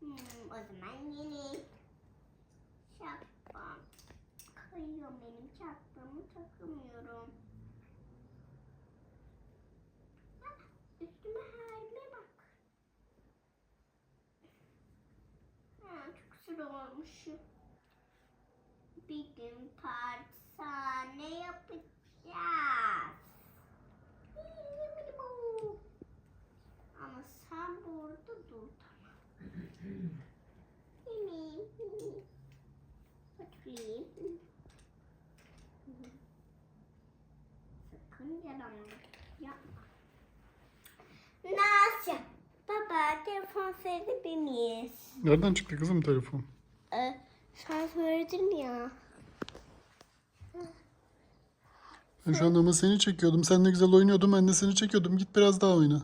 Hmm, o zaman yeni şapkam. Kayıyor benim şapkamı takamıyorum. Ah, Üstüme haline bak. Ha, çok sıra olmuş. Bir gün partizane yapacağız. Ama sen burada dur Sakın yapma. Nasıl? Baba telefon verebilir miyiz? Nereden çıktı kızım telefon? Ee, sen söyledin ya. Ben şu an ama seni çekiyordum. Sen ne güzel oynuyordun. Ben de seni çekiyordum. Git biraz daha oyna.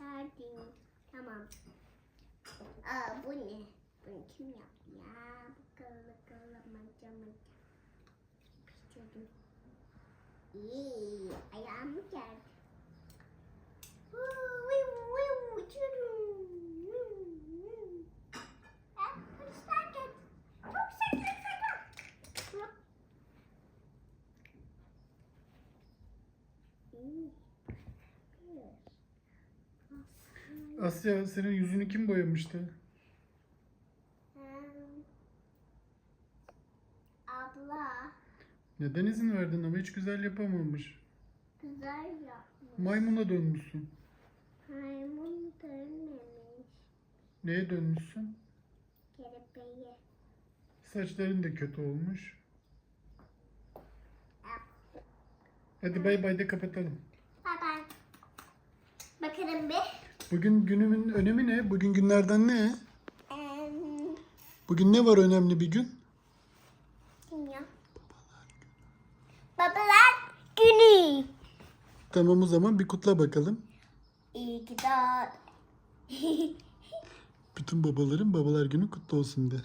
Verdim. Tamam. Aa, bu ne? Bunu kim yaptı ya? Bakalım bakalım maca maca. Yapıştırdım. İyi. Ayağım geldi. Huu, viu, viu, uçuyorum. Viu, viu. Ah, polisler geldi. Çok sakın sakın. Hop. İyi. Bir. Asya senin yüzünü kim boyamıştı? Hmm. Abla Neden izin verdin ama hiç güzel yapamamış. güzel yapmış. Maymuna dönmüşsün. Maymun dönmemiş. Neye dönmüşsün? Kelebeğe. Saçların da kötü olmuş. Hadi bay bay de kapatalım. Bye bye. Bakalım bir. Bugün günümün önemi ne? Bugün günlerden ne? Bugün ne var önemli bir gün? Bilmiyorum. Babalar günü. Tamam o zaman bir kutla bakalım. İyi ki doğdun. Bütün babaların babalar günü kutlu olsun de.